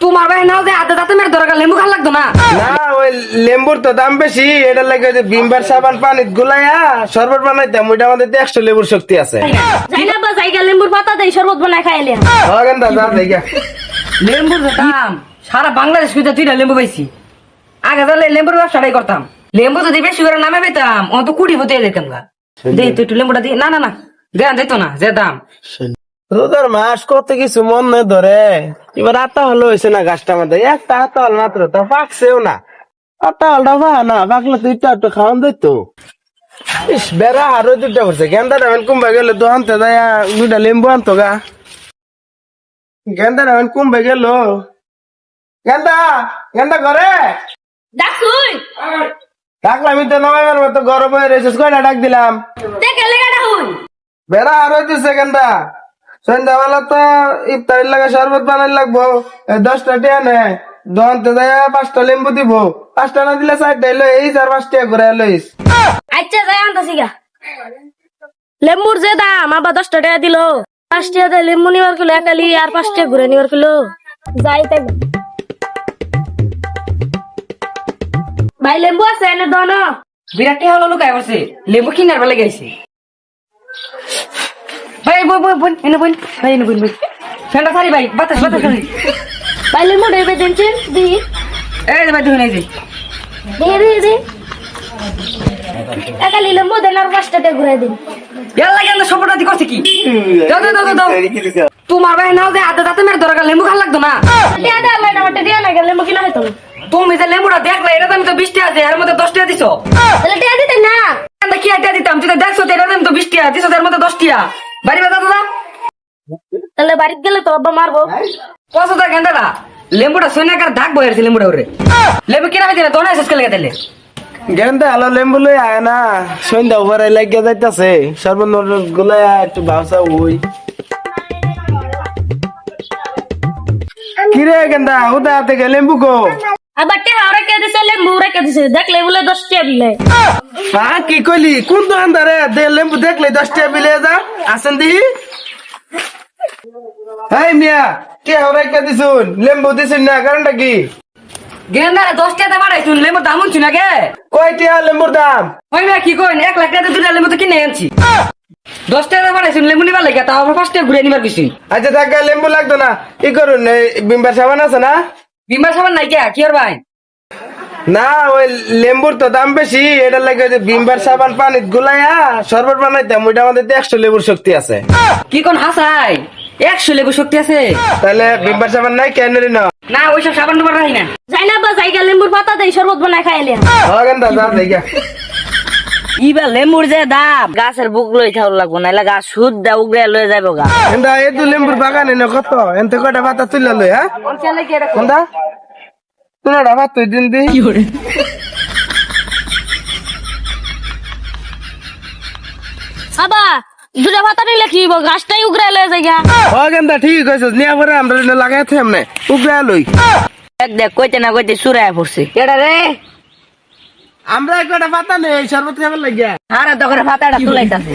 তোমার ভাই নাও যে হাতে দাঁতে মেরে দরকার লেম্বু খাওয়া লাগতো না? না ওই লেম্বুর তো দাম বেশি এটা লাগে যে ভিমবার সাবান পানিত গুলাইয়া শরবত বানাইতাম ওইটা আমাদের একশো লেবুর শক্তি আছে। যাই বা জায়গা লেম্বুর পাতা দেই শরবত বানায় খাইলে হগেন দাদা দেখা লেম্বুর দাম সারা বাংলাদেশ খুঁজে তুইটা লেম্বু পাইছি। আগে তাহলে লেম্বুর ব্যবসাটাই করতাম। লেম্বু যদি বেশি করে নামে পেতাম ও তো কুড়ি হতে যেতাম গা। দে তুই একটু লেম্বুটা দি। না না না দেন দিত না যে দাম। রোদার মাস কত কিছু মন নেই ধরে। এবার আতা হলো হয়েছে না গাছটা আমাদের? একটা আতা হল মাত্র তা পাকছেও না। আতা হলটা পা না পাকলে তুই তো একটু খাওয়ান দিত ইস বেড়া আরও দুটা করছে গেন্দা রামেন কুম্বা গেলে তো আনতে দেয় দুটা লেম্বু আনতো গা। গেন্দা রামেন কুম্বা গেল। গেন্দা গেন্দা ঘরে? ডাকুই ডাকলাম তো নবাইবার মতো গরম হয়ে কয়টা ডাক দিলাম? বেড়া আরও দিছে গেন্দা। সন্ধ্যাবেলা তো ইফতারির লাগে শরবত বানাই লাগবো। দশটা টিয়া নে। দহনতে যায় পাঁচটা লেম্বু দিব। পাঁচটা না দিলে চারটা এলো এই চার পাঁচটা ঘুরে লইস। আচ্ছা যাই আনতাছি গা লেম্বুর যে দাম আবার দশ টাকা দিল। পাঁচ টাকা দিয়ে লেম্বু নিবার কিলো একালি আর পাঁচ টাকা ঘুরে নিবার কিলো। যাই তাই। ভাই লেম্বু আছে এনে দন বিরাট হলো লুকায় করছে লেবু কিনার বেলা গেছে। ভাই বই বই বোন এনে বোন ভাই এনে বোন বোন। ফ্যানটা সারি ভাই বাতাস বাতাস সারি ভাই লেম্বু ডেবে দিনছেন দি। এই ভাই দেখুন এই যে। দি দি দি একালি লেম্বু দেন আর পাঁচ ঘুরে দিন। ইয়াল্লা গেল সপটা দি করছে কি? দাও দাও দাও দাও তোমার ভাই নাও যে হাতে দাঁতে মেরে দরকার লেবু খাওয়া লাগতো না। টিয়া দে আল্লাহ আমার টিয়া না গেলে লেম্বু কিনা হইতো তুমি যে লেবুটা দেখলে এটা তো আমি তো বিশ টাকা আছে এর মধ্যে দশ টাকা দিছো। তাহলে টিয়া দিতে না আমরা কি আইডিয়া দিতাম তুই তো দেখছ তো এটা তো আমি তো বিশ টাকা দিছো এর মধ্যে দশ টাকা বাড়ি বাজা দাদা তাহলে বাড়িতে গেলে তো আব্বা মারবো। কত টাকা গেন্দাটা লেবুটা সৈন্যাকার দাগ বয়ে আছে লেবুটা ওরে। লেবু কিনা হয়েছে না তো না শেষ করে গেলে গেন্দা আলো লেম্বু লই আয় না। সন্ধ্যা উপরে লাগিয়ে যাইতাছে। শরবত গুলাইয়া একটু ভাবসা ওই কিরে গেন্দা উদা হাতে গে লেম্বু কো? আবার টিয়া রেখে দিছে? লেম্বু রেখে দিছে? দেখলে বলে দশ দিলে। হ্যাঁ কি কইলি? কোন দোকানদারে? দে লেম্বু দেখলে দশটা বিলে যা। আসেন দিহি এই মিয়া কে হবে কে দিছুন? লেম্বু দিছুন না কারণটা কি? গেন্দারে দশ টাকা লেবুর দাম হচ্ছে না গে। কয় লেম্বুর দাম? ওই মেয়ে কি কইন এক লাখ টাকা দুটা লেবু তো কিনে আনছি। দশ টাকা লেবু নিবার লাগে তাও টাকা ঘুরে নিবার আচ্ছা থাক লেম্বু লাগতো না। ই করুন বিম্বার সাবান আছে না? বিমার সাবান নাই কে কি ভাই? না ওই লেম্বুর তো দাম বেশি এটা লাগে যে বিম্বার সাবান পানিত গুলাইয়া শরবত বানাইতাম ওইটা আমাদের একশো লেবুর শক্তি আছে। কি কোন হাসাই? একশো লেবু শক্তি আছে। তাহলে বিম্বার সাবান নাই কেন না? না ওইসব সাবান তোমার রাখি না। যাই না বা জায়গা লেম্বুর পাতা দেই শরবত বানায় হগেন দাদা দেখা ইবা লেমুর যে দাম। গাছের বুক লই থাও লাগবো না গাছ সুদ দা উগরে লয়ে যাব গা। এন্দা এই তো লেম্বুর বাগানে না কত? এনতে কয়টা পাতা তুলে লই হ্যাঁ? কোনটা তুলে ভাত তুই দিন দি। আবা দুটা পাতা নিলে কি হইব? গাছটাই উগরে লয়ে যাই গা ও গেন্দা ঠিক কইছস নিয়া পরে আমরা লাগাইতে আমনে উগরা লই। দেখ দেখ কইতে না কইতে সুরায় পড়ছে। এটা রে? আমরা একটা পাতা নেই শরবত খাবার লাগিয়া। আরে দোকানে পাতাটা তুলাইতাছে।